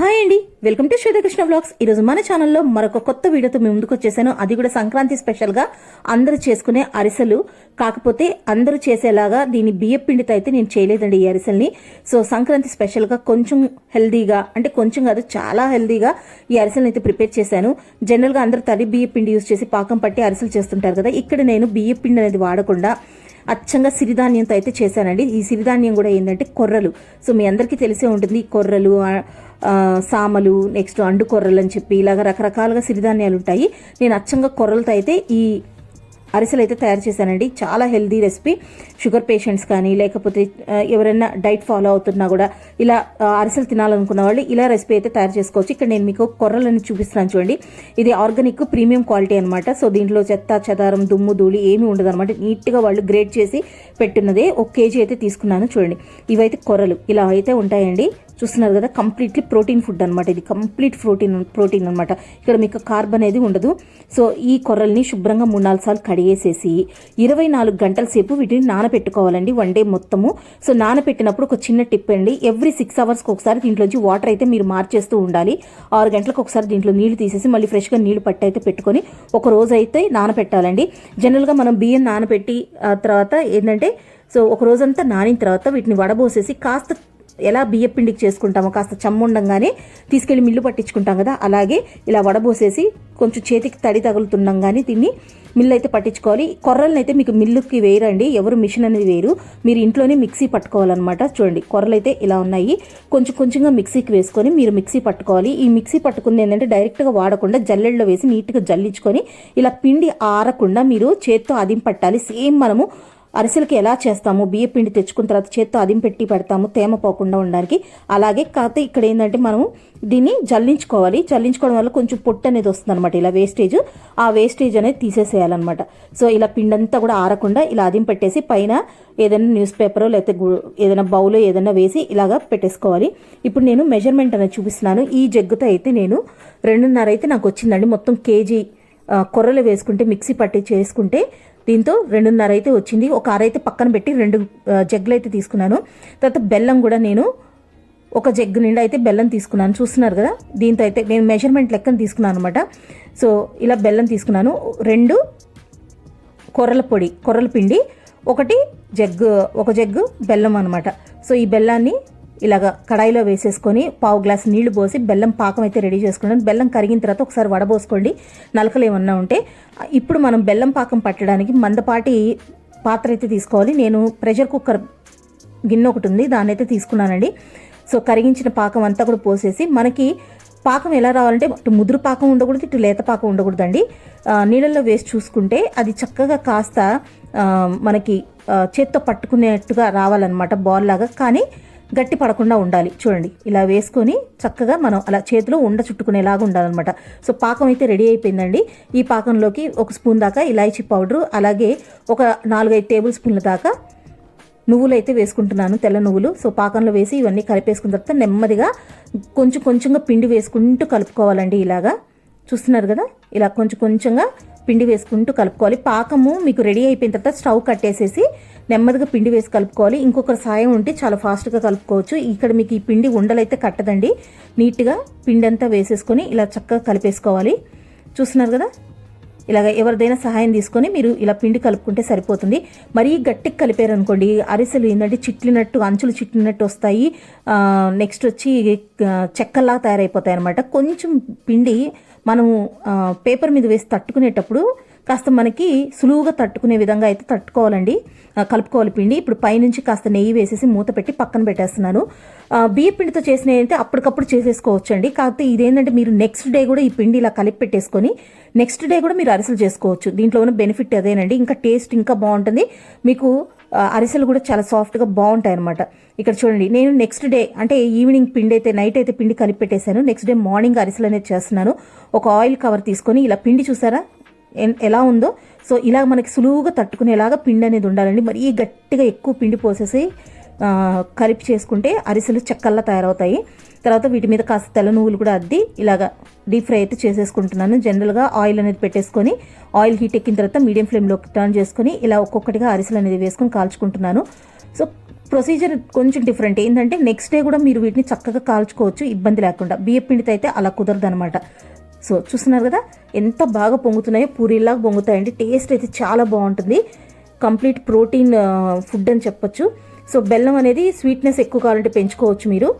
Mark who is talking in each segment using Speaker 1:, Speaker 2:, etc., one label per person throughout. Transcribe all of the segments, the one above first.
Speaker 1: Hi అండి. Welcome to Swetha Krishna blogs ఈరోజు మన ఛానల్లో మరొక కొత్త వీడియోతో మేము ముందుకు వచ్చేసాను. అది కూడా సంక్రాంతి స్పెషల్గా అందరూ చేసుకునే అరిసెలు. కాకపోతే అందరూ చేసేలాగా దీని బియ్యం పిండితో అయితే నేను చేయలేదండి ఈ అరిసెల్ని. సో సంక్రాంతి స్పెషల్గా కొంచెం హెల్దీగా అంటే కొంచెం కాదు చాలా హెల్దీగా ఈ అరిసెల్ని అయితే ప్రిపేర్ చేశాను. జనరల్గా అందరూ తడి బియ్యం పిండి యూస్ చేసి పాకం పట్టి అరిసెలు చేస్తుంటారు కదా ఇక్కడ నేను బియ్యం పిండి అనేది వాడకుండా అచ్చంగా సిరిధాన్యంతో అయితే చేశానండి. ఈ సిరిధాన్యం కూడా ఏంటంటే కొర్రలు. సో మీ అందరికీ తెలిసే ఉంటుంది ఈ కొర్రలు సామలు నెక్స్ట్ అండు కొర్రలు అని చెప్పి ఇలాగ రకరకాలుగా సిరిధాన్యాలు ఉంటాయి. నేను అచ్చంగా కొర్రలతో అయితే ఈ అరిసెలు అయితే తయారు చేశానండి. చాలా హెల్దీ రెసిపీ. షుగర్ పేషెంట్స్ కానీ లేకపోతే ఎవరైనా డైట్ ఫాలో అవుతున్నా కూడా ఇలా అరిసెలు తినాలనుకున్న వాళ్ళు ఇలా రెసిపీ అయితే తయారు చేసుకోవచ్చు. ఇక్కడ నేను మీకు కొర్రలను చూపిస్తున్నాను చూడండి. ఇది ఆర్గానిక్ ప్రీమియం క్వాలిటీ అనమాట సో దీంట్లో చెత్త చెదారం దుమ్ము ధూళి ఏమీ ఉండదు అనమాట నీట్గా వాళ్ళు గ్రేడ్ చేసి పెట్టినదే ఒక కేజీ అయితే తీసుకున్నాను చూడండి. ఇవైతే కొర్రలు. ఇలా అయితే ఉంటాయండి. చూస్తున్నారు కదా కంప్లీట్లీ ప్రోటీన్ ఫుడ్ అనమాట ఇది. కంప్లీట్ ప్రోటీన్ ప్రోటీన్ అనమాట ఇక్కడ మీకు కార్బ్ అనేది ఉండదు. సో ఈ కొర్రల్ని శుభ్రంగా మూడు నాలుగు సార్లు కడిగేసేసి ఇరవై నాలుగు గంటల సేపు వీటిని నానబెట్టుకోవాలండి వన్ డే మొత్తము. సో నానబెట్టినప్పుడు ఒక చిన్న టిప్ అండి. ఎవ్రీ సిక్స్ అవర్స్కి ఒకసారి దీంట్లోంచి వాటర్ అయితే మీరు మార్చేస్తూ ఉండాలి. ఆరు గంటలకు ఒకసారి దీంట్లో నీళ్ళు తీసేసి మళ్ళీ ఫ్రెష్గా నీళ్ళు పట్టి అయితే పెట్టుకొని ఒక రోజు అయితే నానబెట్టాలండి జనరల్గా మనం బియ్యం నానబెట్టి తర్వాత ఏంటంటే సో ఒక రోజంతా నానిన తర్వాత వీటిని వడబోసేసి కాస్త ఎలా బియ్యపిండికి చేసుకుంటామో కాస్త చమ్ముండంగానే తీసుకెళ్ళి మిల్లు పట్టించుకుంటాం కదా అలాగే ఇలా వడబోసేసి కొంచెం చేతికి తడి తగులుతుండగానే దీన్ని మిల్లు అయితే పట్టించుకోవాలి. కొర్రలను అయితే మీకు మిల్లుకి వేయరండి ఎవరు మిషన్ అనేది వేరు. మీరు ఇంట్లోనే మిక్సీ పట్టుకోవాలన్నమాట. చూడండి కొర్రలు అయితే ఇలా ఉన్నాయి. కొంచెం కొంచెంగా మిక్సీకి వేసుకొని మీరు మిక్సీ పట్టుకోవాలి. ఈ మిక్సీ పట్టుకుంది ఏంటంటే డైరెక్ట్గా వాడకుండా జల్లెడలో వేసి నీట్గా జల్లించుకొని ఇలా పిండి ఆరకుండా మీరు చేత్తో అదిం పట్టాలి సేమ్ మనము అరిసెలకి ఎలా చేస్తాము? బియ్య పిండి తెచ్చుకున్న తర్వాత చేత్తో అదిం పెట్టి పెడతాము తేమ పోకుండా ఉండడానికి. అలాగే కాకపోతే ఇక్కడ ఏంటంటే మనం దీన్ని జల్లించుకోవాలి. జల్లించుకోవడం వల్ల కొంచెం పొట్టు అనేది వస్తుంది అనమాట ఇలా వేస్టేజ్ ఆ వేస్టేజ్ అనేది తీసేసేయాలన్నమాట. సో ఇలా పిండి అంతా కూడా ఆరకుండా ఇలా అదిం పెట్టేసి పైన ఏదైనా న్యూస్ పేపర్ లేకపోతే ఏదైనా బౌల్ ఏదైనా వేసి ఇలాగా పెట్టేసుకోవాలి. ఇప్పుడు నేను మెజర్మెంట్ అనేది చూపిస్తున్నాను. ఈ జగ్గుతో అయితే నేను రెండున్నర అయితే నాకు వచ్చిందండి. మొత్తం కేజీ కొర్రలు వేసుకుంటే మిక్సీ పట్టి చేసుకుంటే దీంతో రెండున్నర అయితే వచ్చింది. ఒక అర అయితే పక్కన పెట్టి రెండు జగ్గులు అయితే తీసుకున్నాను. తర్వాత బెల్లం కూడా నేను ఒక జగ్గు నిండా అయితే బెల్లం తీసుకున్నాను. చూస్తున్నారు కదా? దీంతో అయితే నేను మెజర్మెంట్ లెక్కన తీసుకున్నాను అనమాట సో ఇలా బెల్లం తీసుకున్నాను. రెండు కొర్రల పొడి కొర్రల పిండి ఒకటి జగ్గు ఒక జగ్గు బెల్లం అనమాట సో ఈ బెల్లాన్ని ఇలాగ కడాయిలో వేసేసుకొని పావు గ్లాస్ నీళ్ళు పోసి బెల్లం పాకం అయితే రెడీ చేసుకున్నాను బెల్లం కరిగిన తర్వాత ఒకసారి వడబోసుకోండి. నలకలు ఏమన్నా ఉంటే. ఇప్పుడు మనం బెల్లం పాకం పట్టడానికి మందపాటి పాత్ర అయితే తీసుకోవాలి. నేను ప్రెషర్ కుక్కర్ గిన్నె ఒకటి ఉంది దాన్ని అయితే తీసుకున్నానండి. సో కరిగించిన పాకం అంతా కూడా పోసేసి మనకి పాకం ఎలా రావాలంటే ఇటు ముదురు పాకం ఉండకూడదు ఇటు లేత పాకం ఉండకూడదండి. నీళ్ళల్లో వేసి చూసుకుంటే అది చక్కగా కాస్త మనకి చేత్తో పట్టుకునేట్టుగా రావాలన్నమాట బాల్ లాగా. కానీ గట్టి పడకుండా ఉండాలి. చూడండి ఇలా వేసుకొని చక్కగా మనం అలా చేతిలో ఉండ చుట్టుకునేలాగా ఉండాలన్నమాట. సో పాకం అయితే రెడీ అయిపోయిందండి. ఈ పాకంలోకి ఒక స్పూన్ దాకా ఇలాచీ పౌడరు అలాగే ఒక నాలుగైదు టేబుల్ స్పూన్ల దాకా నువ్వులు అయితే వేసుకుంటున్నాను తెల్ల నువ్వులు. సో పాకంలో వేసి ఇవన్నీ కలిపేసుకున్న తర్వాత నెమ్మదిగా కొంచెం కొంచెంగా పిండి వేసుకుంటూ కలుపుకోవాలండి ఇలాగా. చూస్తున్నారు కదా? ఇలా కొంచెం కొంచెంగా పిండి వేసుకుంటూ కలుపుకోవాలి. పాకము మీకు రెడీ అయిపోయిన తర్వాత స్టవ్ కట్టేసేసి నెమ్మదిగా పిండి వేసి కలుపుకోవాలి. ఇంకొకరి సాయం ఉంటే చాలా ఫాస్ట్గా కలుపుకోవచ్చు. ఇక్కడ మీకు ఈ పిండి ఉండలైతే కట్టదండి. నీట్గా పిండి అంతా వేసేసుకొని ఇలా చక్కగా కలిపేసుకోవాలి. చూస్తున్నారు కదా? ఇలాగ ఎవరిదైనా సహాయం తీసుకొని మీరు ఇలా పిండి కలుపుకుంటే సరిపోతుంది. మరీ గట్టికి కలిపారు అనుకోండి అరిసెలు ఏంటంటే చిట్లినట్టు అంచులు చిట్లినట్టు వస్తాయి. నెక్స్ట్ వచ్చి చెక్కల్లా తయారైపోతాయి అనమాట కొంచెం పిండి మనము పేపర్ మీద వేసి తట్టుకునేటప్పుడు కాస్త మనకి సులువుగా తట్టుకునే విధంగా అయితే తట్టుకోవాలండి. కలుపుకోవాలి పిండి. ఇప్పుడు పైనుంచి కాస్త నెయ్యి వేసేసి మూత పెట్టి పక్కన పెట్టేస్తున్నాను. ఆ, బియ్య పిండితో చేసినవి అయితే అప్పటికప్పుడు చేసేసుకోవచ్చు అండి కాకపోతే ఇదేంటంటే మీరు నెక్స్ట్ డే కూడా ఈ పిండి ఇలా కలిపి పెట్టేసుకొని నెక్స్ట్ డే కూడా మీరు అరిసెలు చేసుకోవచ్చు. దీంట్లో ఉన్న బెనిఫిట్ అదేనండి. ఇంకా టేస్ట్ ఇంకా బాగుంటుంది. మీకు అరిసెలు కూడా చాలా సాఫ్ట్గా బాగుంటాయి అనమాట ఇక్కడ చూడండి నేను నెక్స్ట్ డే అంటే ఈవినింగ్ పిండి అయితే నైట్ అయితే పిండి కలిపి పెట్టేశాను నెక్స్ట్ డే మార్నింగ్ అరిసెలు అనేది చేస్తున్నాను. ఒక ఆయిల్ కవర్ తీసుకొని ఇలా పిండి చూసారా? ఎన్- ఎలా ఉందో? సో ఇలా మనకి సులువుగా తట్టుకునేలాగా పిండి అనేది ఉండాలండి. మరీ గట్టిగా ఎక్కువ పిండి పోసేసి ఆ, కలిపి చేసుకుంటే అరిసెలు చెక్కల్లా తయారవుతాయి. తర్వాత వీటి మీద కాస్త తెల్ల నువ్వులు కూడా అద్ది ఇలాగా డీప్ ఫ్రై అయితే చేసేసుకుంటున్నాను. జనరల్గా ఆయిల్ అనేది పెట్టేసుకొని ఆయిల్ హీట్ ఎక్కిన తర్వాత మీడియం ఫ్లేమ్లోకి టర్న్ చేసుకొని ఇలా ఒక్కొక్కటిగా అరిసెలు అనేది వేసుకొని కాల్చుకుంటున్నాను. సో ప్రొసీజర్ కొంచెం డిఫరెంట్. ఏంటంటే నెక్స్ట్ డే కూడా మీరు వీటిని చక్కగా కాల్చుకోవచ్చు ఇబ్బంది లేకుండా. బియ్య పిండితో అయితే అలా కుదరదు అనమాట సో చూస్తున్నారు కదా ఎంత బాగా పొంగుతున్నాయో పూరీలాగా పొంగుతాయండి. టేస్ట్ అయితే చాలా బాగుంటుంది. కంప్లీట్ ప్రోటీన్ ఫుడ్ అని చెప్పొచ్చు. సో బెల్లం అనేది స్వీట్నెస్ ఎక్కువ కావాలంటే పెంచుకోవచ్చు మీరు.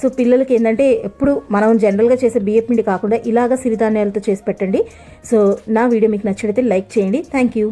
Speaker 1: సో పిల్లలకి ఏంటంటే ఎప్పుడు మనం జనరల్గా చేసే బియ్య పిండి కాకుండా ఇలాగ సిరిధాన్యాలతో చేసి పెట్టండి. సో నా వీడియో మీకు నచ్చినట్లయితే లైక్ చేయండి. Thank you.